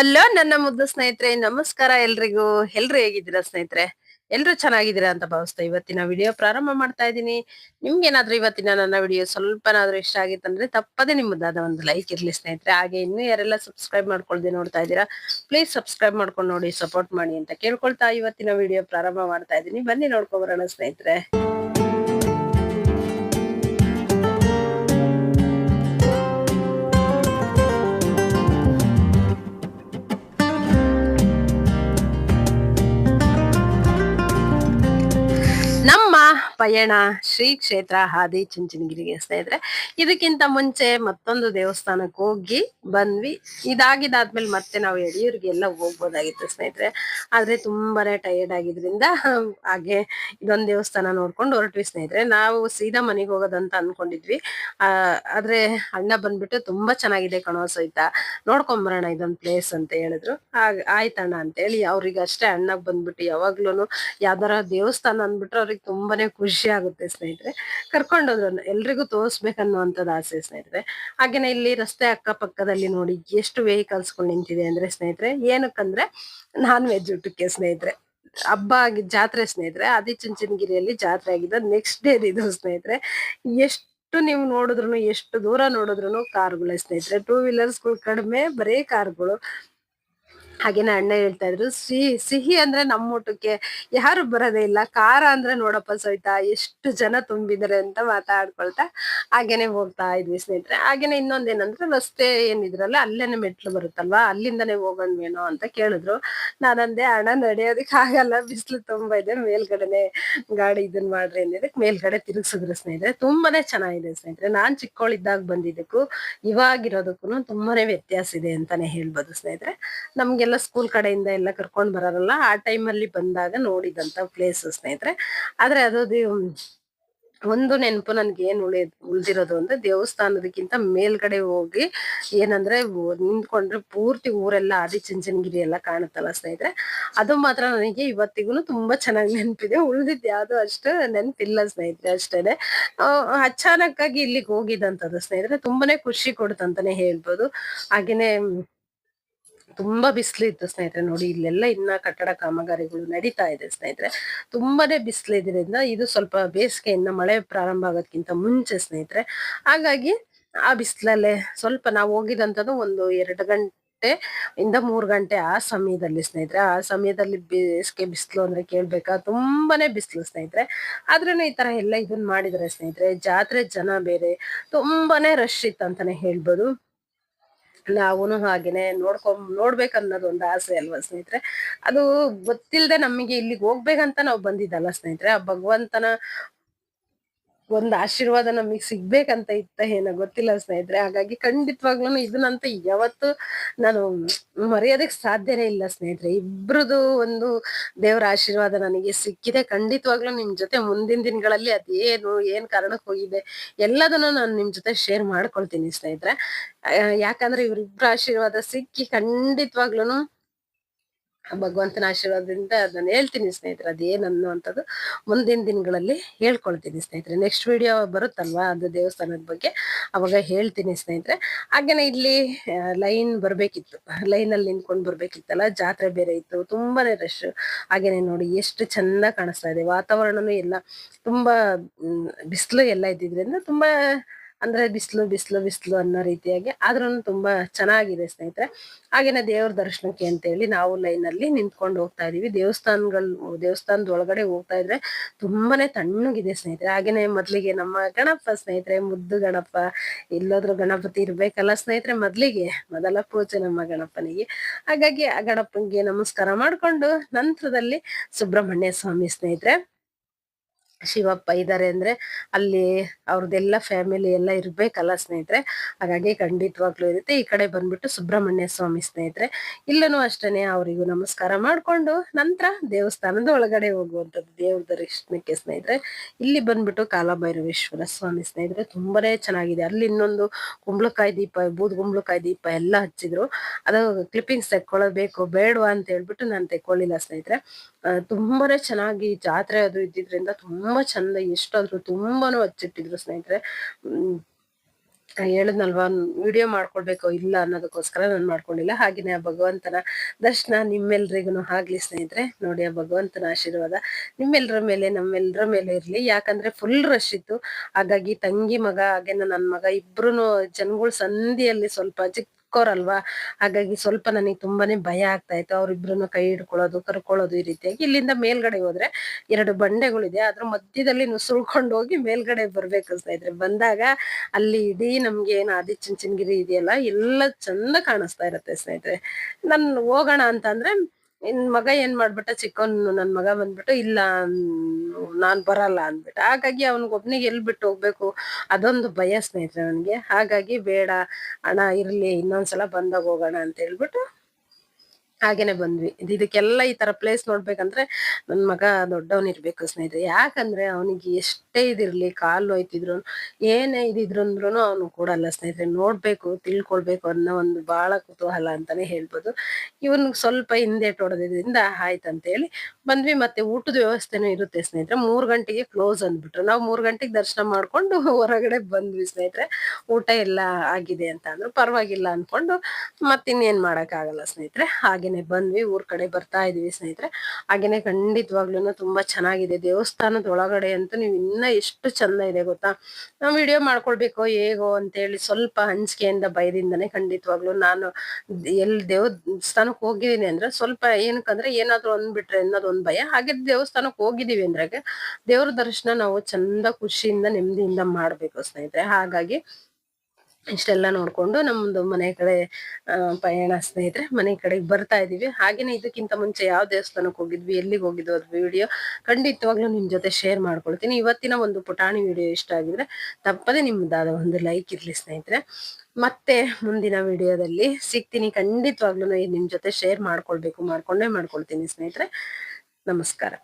Hello ನನ್ನ ಮುದ್ದು ಸ್ನೇಹಿತರೆ, ನಮಸ್ಕಾರ ಎಲ್ರಿಗೂ. ಎಲ್ರು ಹೇಗಿದ್ದೀರಾ ಸ್ನೇಹಿತರೆ? ಎಲ್ರು ಚೆನ್ನಾಗಿದ್ದೀರಾ ಅಂತ ಭಾವಿಸ್ತಾ ಇವತ್ತಿನ ವಿಡಿಯೋ ಪ್ರಾರಂಭ ಮಾಡ್ತಾ ಇದ್ದೀನಿ. ನಿಮ್ಗೇನಾದ್ರೂ ಇವತ್ತಿನ ನನ್ನ ವಿಡಿಯೋ ಸ್ವಲ್ಪನಾದ್ರೂ ಇಷ್ಟ ಆಗಿತ್ತಂದ್ರೆ ತಪ್ಪದೇ ನಿಮ್ಮದಾದ ಒಂದು ಲೈಕ್ ಇರ್ಲಿ ಸ್ನೇಹಿತರೆ. ಹಾಗೆ ಇನ್ನೂ ಯಾರೆಲ್ಲ ಸಬ್ಸ್ಕ್ರೈಬ್ ಮಾಡ್ಕೊಳ್ದೆ ನೋಡ್ತಾ ಇದ್ದೀರಾ ಪ್ಲೀಸ್ ಸಬ್ಸ್ಕ್ರೈಬ್ ಮಾಡ್ಕೊಂಡು ನೋಡಿ ಸಪೋರ್ಟ್ ಮಾಡಿ ಅಂತ ಕೇಳ್ಕೊಳ್ತಾ ಇವತ್ತಿನ ವಿಡಿಯೋ ಪ್ರಾರಂಭ ಮಾಡ್ತಾ ಇದ್ದೀನಿ. ಬನ್ನಿ ನೋಡ್ಕೊಬರೋಣ ಸ್ನೇಹಿತರೆ. ಪಯಣ, ಶ್ರೀ ಕ್ಷೇತ್ರ ಹಾದಿ ಚುಂಚನಗಿರಿಗೆ ಸ್ನೇಹಿತರೆ ಇದಕ್ಕಿಂತ ಮುಂಚೆ ಮತ್ತೊಂದು ದೇವಸ್ಥಾನಕ್ಕೆ ಹೋಗಿ ಬಂದ್ವಿ. ಇದಾಗಿದ್ದಾದ್ಮೇಲೆ ಮತ್ತೆ ನಾವು ಯಡಿಯೂರಿಗೆಲ್ಲ ಹೋಗ್ಬೋದಾಗಿತ್ತು ಸ್ನೇಹಿತರೆ. ಆದ್ರೆ ತುಂಬಾನೇ ಟಯರ್ಡ್ ಆಗಿದ್ರಿಂದ ಹಾಗೆ ಇದೊಂದು ದೇವಸ್ಥಾನ ನೋಡ್ಕೊಂಡು ಹೊರಟ್ವಿ ಸ್ನೇಹಿತರೆ. ನಾವು ಸೀದಾ ಮನೆಗೆ ಹೋಗೋದಂತ ಅನ್ಕೊಂಡಿದ್ವಿ. ಆದ್ರೆ ಅಣ್ಣ ಬಂದ್ಬಿಟ್ಟು ತುಂಬಾ ಚೆನ್ನಾಗಿದೆ ಕಣೋ ಸಹಿತ ನೋಡ್ಕೊಂಬರೋಣ ಇದೊಂದು ಪ್ಲೇಸ್ ಅಂತ ಹೇಳಿದ್ರು. ಹಾಗೆ, ಆಯ್ತಣ್ಣ ಅಂತ ಹೇಳಿ ಅವ್ರಿಗೆ ಅಷ್ಟೇ ಅಣ್ಣಗ್ ಬಂದ್ಬಿಟ್ಟು ಯಾವಾಗ್ಲೂನು ಯಾವ್ದಾರ ದೇವಸ್ಥಾನ ಅಂದ್ಬಿಟ್ರೆ ಅವ್ರಿಗೆ ತುಂಬಾನೇ ಖುಷಿ ಆಗುತ್ತೆ ಸ್ನೇಹಿತರೆ. ಕರ್ಕೊಂಡೋದ್ರು ಎಲ್ರಿಗೂ ತೋರಿಸ್ಬೇಕನ್ನುವಂಥದ್ದು ಆಸೆ ಸ್ನೇಹಿತರೆ. ಹಾಗೇನೆ ಇಲ್ಲಿ ರಸ್ತೆ ಅಕ್ಕಪಕ್ಕದಲ್ಲಿ ನೋಡಿ ಎಷ್ಟು ವೆಹಿಕಲ್ಸ್ಗಳು ನಿಂತಿದೆ ಅಂದ್ರೆ ಸ್ನೇಹಿತರೆ, ಏನಕ್ಕಂದ್ರೆ ನಾನ್ ವೆಜ್ ಊಟಕ್ಕೆ ಸ್ನೇಹಿತರೆ. ಹಬ್ಬ ಆಗಿದ್ ಜಾತ್ರೆ ಸ್ನೇಹಿತರೆ, ಆದಿಚುಂಚನಗಿರಿಯಲ್ಲಿ ಜಾತ್ರೆ ಆಗಿದೆ ನೆಕ್ಸ್ಟ್ ಡೇ ಇದು ಸ್ನೇಹಿತರೆ. ಎಷ್ಟು ನೀವು ನೋಡಿದ್ರು ಎಷ್ಟು ದೂರ ನೋಡಿದ್ರು ಕಾರ್ಗಳೇ ಸ್ನೇಹಿತರೆ. ಟೂ ವೀಲರ್ಸ್ಗಳು ಕಡಿಮೆ, ಬರೀ ಕಾರ್ಗಳು ಹಾಗೇನೆ ಅಣ್ಣ ಹೇಳ್ತಾ ಇದ್ರು, ಸಿಹಿ ಸಿಹಿ ಅಂದ್ರೆ ನಮ್ಮ ಊಟಕ್ಕೆ ಯಾರು ಬರೋದೇ ಇಲ್ಲ, ಖಾರ ಅಂದ್ರೆ ನೋಡಪ್ಪ ಸಹಿತ ಎಷ್ಟು ಜನ ತುಂಬಿದ್ದಾರೆ ಅಂತ ಮಾತಾಡ್ಕೊಳ್ತಾ ಹಾಗೇನೆ ಹೋಗ್ತಾ ಇದ್ವಿ ಸ್ನೇಹಿತರೆ. ಹಾಗೇನೆ ಇನ್ನೊಂದೇನಂದ್ರೆ ರಸ್ತೆ ಏನಿದ್ರಲ್ಲ, ಅಲ್ಲೇನೆ ಮೆಟ್ಲು ಬರುತ್ತಲ್ವಾ, ಅಲ್ಲಿಂದನೇ ಹೋಗೋಣ್ವೇನೋ ಅಂತ ಕೇಳಿದ್ರು. ನಾನಂದೆ ಹಣ ನಡೆಯೋದಕ್ಕೆ ಆಗಲ್ಲ, ಬಿಸಿಲು ತುಂಬಾ ಇದೆ, ಮೇಲ್ಗಡೆನೆ ಗಾಡಿ ಇದನ್ ಮಾಡ್ರಿ ಅಂದಿದ್ದಕ್ಕೆ ಮೇಲ್ಗಡೆ ತಿರುಗಿಸಿದ್ರು ಸ್ನೇಹಿತರೆ. ತುಂಬಾನೇ ಚೆನ್ನಾಗಿದೆ ಸ್ನೇಹಿತರೆ. ನಾನ್ ಚಿಕ್ಕವಳಿದ್ದಾಗ ಬಂದಿದ್ದಕ್ಕೂ ಇವಾಗಿರೋದಕ್ಕೂ ತುಂಬಾನೇ ವ್ಯತ್ಯಾಸ ಇದೆ ಅಂತಾನೆ ಹೇಳ್ಬೋದು ಸ್ನೇಹಿತರೆ. ನಮ್ಗೆಲ್ಲ ಸ್ಕೂಲ್ ಕಡೆಯಿಂದ ಎಲ್ಲ ಕರ್ಕೊಂಡ್ ಬರೋರಲ್ಲ ಆ ಟೈಮಲ್ಲಿ ಬಂದಾಗ ನೋಡಿದಂತ ಪ್ಲೇಸ್ ಸ್ನೇಹಿತರೆ. ಆದ್ರೆ ಅದು ಒಂದು ನೆನಪು ನನ್ಗೆ ಏನ್ ಉಳಿ ಉಳ್ದಿರೋದು ಅಂದ್ರೆ ದೇವಸ್ಥಾನದಕ್ಕಿಂತ ಮೇಲ್ಗಡೆ ಹೋಗಿ ಏನಂದ್ರೆ ನಿಂತ್ಕೊಂಡ್ರೆ ಪೂರ್ತಿ ಊರೆಲ್ಲ ಆದಿ ಆದಿಚುಂಚನಗಿರಿ ಎಲ್ಲ ಕಾಣುತ್ತಲ್ಲ ಸ್ನೇಹಿತರೆ. ಅದು ಮಾತ್ರ ನನಗೆ ಇವತ್ತಿಗೂ ತುಂಬಾ ಚೆನ್ನಾಗಿ ನೆನಪಿದೆ. ಉಳ್ದಿದ್ ಯಾವುದು ಅಷ್ಟು ನೆನಪಿಲ್ಲ ಸ್ನೇಹಿತರೆ ಅಷ್ಟೇನೆ. ಅಚಾನಕ್ ಆಗಿ ಇಲ್ಲಿಗೆ ಹೋಗಿದಂತದ್ದು ಸ್ನೇಹಿತರೆ. ತುಂಬಾನೇ ಖುಷಿ ಕೊಡುತ್ತಂತಾನೆ ಹೇಳ್ಬೋದು. ಹಾಗೇನೆ ತುಂಬಾ ಬಿಸಿಲು ಇತ್ತು ಸ್ನೇಹಿತರೆ, ನೋಡಿ ಇಲ್ಲೆಲ್ಲ ಇನ್ನ ಕಟ್ಟಡ ಕಾಮಗಾರಿಗಳು ನಡೀತಾ ಇದೆ ಸ್ನೇಹಿತರೆ. ತುಂಬಾನೇ ಬಿಸಿಲು ಇದರಿಂದ ಇದು ಸ್ವಲ್ಪ ಬೇಸಿಗೆಯಿಂದ ಮಳೆ ಪ್ರಾರಂಭ ಆಗೋದ್ಕಿಂತ ಮುಂಚೆ ಸ್ನೇಹಿತರೆ. ಹಾಗಾಗಿ ಆ ಬಿಸಿಲಲ್ಲೇ ಸ್ವಲ್ಪ ನಾವು ಹೋಗಿದಂತದ್ದು ಒಂದು ಎರಡು ಗಂಟೆ ಇಂದ ಮೂರು ಗಂಟೆ ಆ ಸಮಯದಲ್ಲಿ ಸ್ನೇಹಿತರೆ. ಆ ಸಮಯದಲ್ಲಿ ಬೇಸಿಗೆ ಬಿಸಿಲು ಅಂದ್ರೆ ಕೇಳ್ಬೇಕಾ? ತುಂಬಾನೇ ಬಿಸಿಲು ಸ್ನೇಹಿತರೆ. ಆದ್ರೂ ಈ ತರ ಎಲ್ಲ ಇದನ್ನ ಮಾಡಿದ್ರೆ ಸ್ನೇಹಿತರೆ, ಜಾತ್ರೆ ಜನ ಬೇರೆ, ತುಂಬಾನೇ ರಶ್ ಇತ್ತು ಅಂತಾನೆ ಹೇಳ್ಬೋದು. ನಾವುನು ಹಾಗೇನೆ ನೋಡ್ಕೊಂಡ್ ನೋಡ್ಬೇಕು ಅನ್ನೋದು ಒಂದು ಆಸೆ ಅಲ್ವಾ ಸ್ನೇಹಿತರೆ? ಅದು ಗೊತ್ತಿಲ್ಲದೆ ನಮಗೆ ಇಲ್ಲಿಗೆ ಹೋಗ್ಬೇಕಂತ ನಾವು ಬಂದಿದ್ದಲ್ಲ ಸ್ನೇಹಿತರೆ? ಆ ಭಗವಂತನ ಒಂದ್ ಆಶೀರ್ವಾದ ನಮಗ್ ಸಿಗ್ಬೇಕಂತ ಇತ್ತ ಏನೋ ಗೊತ್ತಿಲ್ಲ ಸ್ನೇಹಿತರೆ. ಹಾಗಾಗಿ ಖಂಡಿತವಾಗ್ಲೂ ಇದನ್ನಂತ ಯಾವತ್ತು ನಾನು ಮರೆಯೋದಕ್ಕೆ ಸಾಧ್ಯನೇ ಇಲ್ಲ ಸ್ನೇಹಿತರೆ. ಇಬ್ರದು ಒಂದು ದೇವರ ಆಶೀರ್ವಾದ ನನಗೆ ಸಿಕ್ಕಿದೆ. ಖಂಡಿತವಾಗ್ಲೂ ನಿಮ್ ಜೊತೆ ಮುಂದಿನ ದಿನಗಳಲ್ಲಿ ಅದೇನು ಏನ್ ಕಾರಣಕ್ಕೆ ಹೋಗಿದೆ ಎಲ್ಲದನ್ನು ನಾನು ನಿಮ್ ಜೊತೆ ಶೇರ್ ಮಾಡ್ಕೊಳ್ತೀನಿ ಸ್ನೇಹಿತರೆ. ಯಾಕಂದ್ರೆ ಇವ್ರಿಬ್ರ ಆಶೀರ್ವಾದ ಸಿಕ್ಕಿ ಖಂಡಿತವಾಗ್ಲೂನು ಭಗವಂತನ ಆಶೀರ್ವಾದದಿಂದ ಅದನ್ನ ಹೇಳ್ತೀನಿ ಸ್ನೇಹಿತರೆ ಅದೇನು ಅನ್ನುವಂಥದ್ದು ಮುಂದಿನ ದಿನಗಳಲ್ಲಿ ಹೇಳ್ಕೊಳ್ತೀನಿ ಸ್ನೇಹಿತರೆ. ನೆಕ್ಸ್ಟ್ ವಿಡಿಯೋ ಬರುತ್ತಲ್ವಾ ಅದು ದೇವಸ್ಥಾನದ ಬಗ್ಗೆ? ಅವಾಗ ಹೇಳ್ತೀನಿ ಸ್ನೇಹಿತರೆ. ಹಾಗೇನೆ ಇಲ್ಲಿ ಲೈನ್ ಬರಬೇಕಿತ್ತು. ಲೈನಲ್ಲಿ ನಿಂತ್ಕೊಂಡು ಬರಬೇಕಿತ್ತಲ್ಲ, ಜಾತ್ರೆ ಬೇರೆ ಇತ್ತು, ತುಂಬಾನೇ ರಶ್ ಹಾಗೇನೆ ನೋಡಿ, ಎಷ್ಟು ಚಂದ ಕಾಣಿಸ್ತಾ ಇದೆ. ವಾತಾವರಣನೂ ಎಲ್ಲ ತುಂಬಾ ಬಿಸಿಲು ಎಲ್ಲ ಇದ್ದಿದ್ರಿಂದ ತುಂಬಾ ಅಂದ್ರೆ ಬಿಸಿಲು ಬಿಸಿಲು ಬಿಸಿಲು ಅನ್ನೋ ರೀತಿಯಾಗಿ ಆದ್ರೂ ತುಂಬಾ ಚೆನ್ನಾಗಿದೆ ಸ್ನೇಹಿತರೆ. ಹಾಗೇನೆ ದೇವ್ರ ದರ್ಶನಕ್ಕೆ ಅಂತ ಹೇಳಿ ನಾವು ಲೈನ್ ಅಲ್ಲಿ ನಿಂತ್ಕೊಂಡು ಹೋಗ್ತಾ ಇದೀವಿ ದೇವಸ್ಥಾನಗಳು ದೇವಸ್ಥಾನದ ಒಳಗಡೆ ಹೋಗ್ತಾ ಇದ್ರೆ ತುಂಬಾನೇ ತಣ್ಣಗಿದೆ ಸ್ನೇಹಿತರೆ. ಹಾಗೇನೆ ಮೊದ್ಲಿಗೆ ನಮ್ಮ ಗಣಪ ಸ್ನೇಹಿತರೆ, ಮುದ್ದು ಗಣಪ, ಎಲ್ಲಾದ್ರೂ ಗಣಪತಿ ಇರ್ಬೇಕಲ್ಲ ಸ್ನೇಹಿತರೆ ಮೊದ್ಲಿಗೆ, ಮೊದಲ ಪೂಜೆ ನಮ್ಮ ಗಣಪನಿಗೆ. ಹಾಗಾಗಿ ಆ ಗಣಪನಿಗೆ ನಮಸ್ಕಾರ ಮಾಡ್ಕೊಂಡು ನಂತರದಲ್ಲಿ ಸುಬ್ರಹ್ಮಣ್ಯ ಸ್ವಾಮಿ ಸ್ನೇಹಿತರೆ ಶಿವಪ್ಪ ಇದ್ದಾರೆ ಅಂದ್ರೆ ಅಲ್ಲಿ ಅವ್ರದ್ದೆಲ್ಲ ಫ್ಯಾಮಿಲಿ ಎಲ್ಲ ಇರ್ಬೇಕಲ್ಲ ಸ್ನೇಹಿತರೆ. ಹಾಗಾಗಿ ಖಂಡಿತವಾಗ್ಲೂ ಇರುತ್ತೆ. ಈ ಕಡೆ ಬಂದ್ಬಿಟ್ಟು ಸುಬ್ರಹ್ಮಣ್ಯ ಸ್ವಾಮಿ ಸ್ನೇಹಿತರೆ, ಇಲ್ಲನೂ ಅಷ್ಟೇನೆ ಅವರಿಗೂ ನಮಸ್ಕಾರ ಮಾಡ್ಕೊಂಡು ನಂತರ ದೇವಸ್ಥಾನದ ಒಳಗಡೆ ಹೋಗುವಂಥದ್ದು ದೇವ್ರ ದರ್ಶನಕ್ಕೆ ಸ್ನೇಹಿತರೆ. ಇಲ್ಲಿ ಬಂದ್ಬಿಟ್ಟು ಕಾಲಭೈರವೇಶ್ವರ ಸ್ವಾಮಿ ಸ್ನೇಹಿತರೆ, ತುಂಬಾನೇ ಚೆನ್ನಾಗಿದೆ. ಅಲ್ಲಿ ಇನ್ನೊಂದು ಕುಂಬಳಕಾಯಿ ದೀಪ ಬೂದ್ ಕುಂಬಳಕಾಯಿ ದೀಪ ಎಲ್ಲ ಹಚ್ಚಿದ್ರು. ಅದು ಕ್ಲಿಪ್ಪಿಂಗ್ಸ್ ತೆಕ್ಕೊಳ್ಳಬೇಕು ಬೇಡವಾ ಅಂತ ಹೇಳ್ಬಿಟ್ಟು ನಾನು ತೆಕ್ಕೊಳ್ಳಿಲ್ಲ ಸ್ನೇಹಿತರೆ. ತುಂಬಾನೇ ಚೆನ್ನಾಗಿ ಜಾತ್ರೆ ಅದು ಇದ್ದಿದ್ರಿಂದ ತುಂಬಾ ಚಂದ ಎಷ್ಟಾದ್ರು ತುಂಬಾನು ಹಚ್ಚಿಟ್ಟಿದ್ರು ಸ್ನೇಹಿತರೆ. ಹೇಳದ್ನಲ್ವಾ, ವಿಡಿಯೋ ಮಾಡ್ಕೊಳ್ಬೇಕು ಇಲ್ಲ ಅನ್ನೋದಕ್ಕೋಸ್ಕರ ನಾನು ಮಾಡ್ಕೊಂಡಿಲ್ಲ. ಹಾಗೇನೇ ಆ ಭಗವಂತನ ದರ್ಶನ ನಿಮ್ಮೆಲ್ರಿಗೂ ಆಗ್ಲಿ ಸ್ನೇಹಿತರೆ. ನೋಡಿ ಆ ಭಗವಂತನ ಆಶೀರ್ವಾದ ನಿಮ್ಮೆಲ್ಲರ ಮೇಲೆ ನಮ್ಮೆಲ್ಲರ ಮೇಲೆ ಇರ್ಲಿ. ಯಾಕಂದ್ರೆ ಫುಲ್ ರಶ್ ಇತ್ತು. ಹಾಗಾಗಿ ತಂಗಿ ಮಗ, ಹಾಗೇನ ನನ್ ಮಗ ಇಬ್ರು ಜನಗಳ ಸಂಧಿಯಲ್ಲಿ ಸ್ವಲ್ಪ ಚಿಕ್ಕ ಚಿಕ್ಕವ್ರಲ್ವಾ ಹಾಗಾಗಿ ಸ್ವಲ್ಪ ನನಗೆ ತುಂಬಾನೇ ಭಯ ಆಗ್ತಾ ಇತ್ತು. ಅವ್ರಿಬ್ರು ಕೈ ಹಿಡ್ಕೊಳ್ಳೋದು, ಕರ್ಕೊಳ್ಳೋದು ಈ ರೀತಿಯಾಗಿ. ಇಲ್ಲಿಂದ ಮೇಲ್ಗಡೆ ಹೋದ್ರೆ ಎರಡು ಬಂಡೆಗಳಿದೆ. ಅದ್ರ ಮಧ್ಯದಲ್ಲಿ ನುಸುಳ್ಕೊಂಡು ಹೋಗಿ ಮೇಲ್ಗಡೆ ಬರ್ಬೇಕನ್ಸ್ತಾ ಇದ್ರೆ. ಬಂದಾಗ ಅಲ್ಲಿ ಇಡೀ ನಮ್ಗೆ ಏನ್ ಆದಿಚುಂಚನಗಿರಿ ಇದೆಯಲ್ಲ, ಎಲ್ಲ ಚಂದ ಕಾಣಿಸ್ತಾ ಇರತ್ತೆ ಸ್ನೇಹಿತರೆ. ನನ್ ಹೋಗೋಣ ಅಂತ ಅಂದ್ರೆ ಇನ್ ಮಗ ಏನ್ ಮಾಡ್ಬಿಟ್ಟ? ಚಿಕ್ಕವನು ನನ್ ಮಗ ಬಂದ್ಬಿಟ್ಟು, ಇಲ್ಲ ನಾನ್ ಬರಲ್ಲ ಅಂದ್ಬಿಟ್ಟ. ಹಾಗಾಗಿ ಅವನಿಗೊಬ್ನಿಗೆ ಎಲ್ ಬಿಟ್ಟು ಹೋಗ್ಬೇಕು? ಅದೊಂದು ಭಯ ಸ್ನೇಹಿತರೆ ನನಗೆ. ಹಾಗಾಗಿ ಬೇಡ, ಅಣ್ಣ ಇರ್ಲಿ, ಇನ್ನೊಂದ್ಸಲ ಬಂದಾಗ ಹೋಗೋಣ ಅಂತ ಹೇಳ್ಬಿಟ್ಟು ಹಾಗೇನೆ ಬಂದ್ವಿ. ಇದ್- ಇದಕ್ಕೆಲ್ಲ ಈ ತರ ಪ್ಲೇಸ್ ನೋಡ್ಬೇಕಂದ್ರೆ ನನ್ ಮಗ ದೊಡ್ಡವನ್ ಇರ್ಬೇಕು ಸ್ನೇಹಿತರೆ. ಯಾಕಂದ್ರೆ ಅವನಿಗೆ ಎಷ್ಟೇ ಇದಿರ್ಲಿ, ಕಾಲು ಹೋಯ್ತಿದ್ರು ಏನೇ ಇದಿದ್ರು ಅಂದ್ರೂ ಅವನು ಕೊಡಲ್ಲ ಸ್ನೇಹಿತರೆ. ನೋಡ್ಬೇಕು, ತಿಳ್ಕೊಳ್ಬೇಕು ಅನ್ನೋ ಒಂದು ಬಹಳ ಕುತೂಹಲ ಅಂತಾನೆ ಹೇಳ್ಬೋದು. ಇವನ್ ಸ್ವಲ್ಪ ಹಿಂದೆ ಹೊಡೆದ್ರಿಂದ ಆಯ್ತಂತ ಹೇಳಿ ಬಂದ್ವಿ. ಮತ್ತೆ ಊಟದ ವ್ಯವಸ್ಥೆನೂ ಇರುತ್ತೆ ಸ್ನೇಹಿತರೆ. ಮೂರ್ ಗಂಟೆಗೆ ಕ್ಲೋಸ್ ಅಂದ್ಬಿಟ್ರು. ನಾವು ಮೂರ್ ಗಂಟೆಗೆ ದರ್ಶನ ಮಾಡ್ಕೊಂಡು ಹೊರಗಡೆ ಬಂದ್ವಿ ಸ್ನೇಹಿತರೆ. ಊಟ ಎಲ್ಲ ಆಗಿದೆ ಅಂತ ಅಂದ್ರು. ಪರವಾಗಿಲ್ಲ ಅನ್ಕೊಂಡು ಮತ್ತಿನ್ನೇನ್ ಮಾಡಕ್ ಆಗಲ್ಲ ಸ್ನೇಹಿತರೆ ಹಾಗೇನೆ ಬಂದ್ವಿ, ಊರ್ ಕಡೆ ಬರ್ತಾ ಇದೀವಿ ಸ್ನೇಹಿತರೆ. ಹಾಗೇನೆ ಖಂಡಿತವಾಗ್ಲೂ ತುಂಬಾ ಚೆನ್ನಾಗಿದೆ. ದೇವಸ್ಥಾನದ ಒಳಗಡೆ ಅಂತೂ ನೀವು ಇನ್ನ ಎಷ್ಟು ಚಂದ ಇದೆ ಗೊತ್ತಾ? ನಾವು ವಿಡಿಯೋ ಮಾಡ್ಕೊಳ್ಬೇಕು, ಹೇಗೋ ಅಂತ ಹೇಳಿ ಸ್ವಲ್ಪ ಹಂಚಿಕೆಯಿಂದ ಭಯದಿಂದನೇ ಖಂಡಿತವಾಗ್ಲೂ ನಾನು ಎಲ್ಲಿ ದೇವಸ್ಥಾನಕ್ಕೆ ಹೋಗಿದ್ದೀನಿ ಅಂದ್ರೆ ಸ್ವಲ್ಪ ಏನಕ್ಕಂದ್ರೆ ಏನಾದ್ರು ಅಂದ್ಬಿಟ್ರೆ ಅನ್ನೋದು ಒಂದ್ ಭಯ. ಹಾಗೆ ದೇವಸ್ಥಾನಕ್ಕೆ ಹೋಗಿದೀವಿ ಅಂದ್ರೆ ದೇವ್ರ ದರ್ಶನ ನಾವು ಚಂದ ಖುಷಿಯಿಂದ, ನೆಮ್ಮದಿಯಿಂದ ಮಾಡ್ಬೇಕು ಸ್ನೇಹಿತರೆ. ಹಾಗಾಗಿ ಇಷ್ಟೆಲ್ಲ ನೋಡ್ಕೊಂಡು ನಮ್ದು ಮನೆ ಕಡೆ ಪಯಣ ಸ್ನೇಹಿತರೆ, ಮನೆ ಕಡೆಗೆ ಬರ್ತಾ ಇದೀವಿ. ಹಾಗೇನೆ ಇದಕ್ಕಿಂತ ಮುಂಚೆ ಯಾವ ದೇವಸ್ಥಾನಕ್ಕೆ ಹೋಗಿದ್ವಿ, ಎಲ್ಲಿಗೆ ಹೋಗಿದ್ವಿ ಅದು ವಿಡಿಯೋ ಖಂಡಿತವಾಗ್ಲೂ ನಿಮ್ ಜೊತೆ ಶೇರ್ ಮಾಡ್ಕೊಳ್ತೀನಿ. ಇವತ್ತಿನ ಒಂದು ಪುಟಾಣಿ ವಿಡಿಯೋ ಇಷ್ಟ ಆಗಿದ್ರೆ ತಪ್ಪದೆ ನಿಮ್ಮದಾದ ಒಂದು ಲೈಕ್ ಇರ್ಲಿ ಸ್ನೇಹಿತರೆ. ಮತ್ತೆ ಮುಂದಿನ ವಿಡಿಯೋದಲ್ಲಿ ಸಿಗ್ತೀನಿ. ಖಂಡಿತವಾಗ್ಲೂ ನಿಮ್ ಜೊತೆ ಶೇರ್ ಮಾಡ್ಕೊಳ್ಬೇಕು, ಮಾಡ್ಕೊಂಡೇ ಮಾಡ್ಕೊಳ್ತೀನಿ ಸ್ನೇಹಿತರೆ. ನಮಸ್ಕಾರ.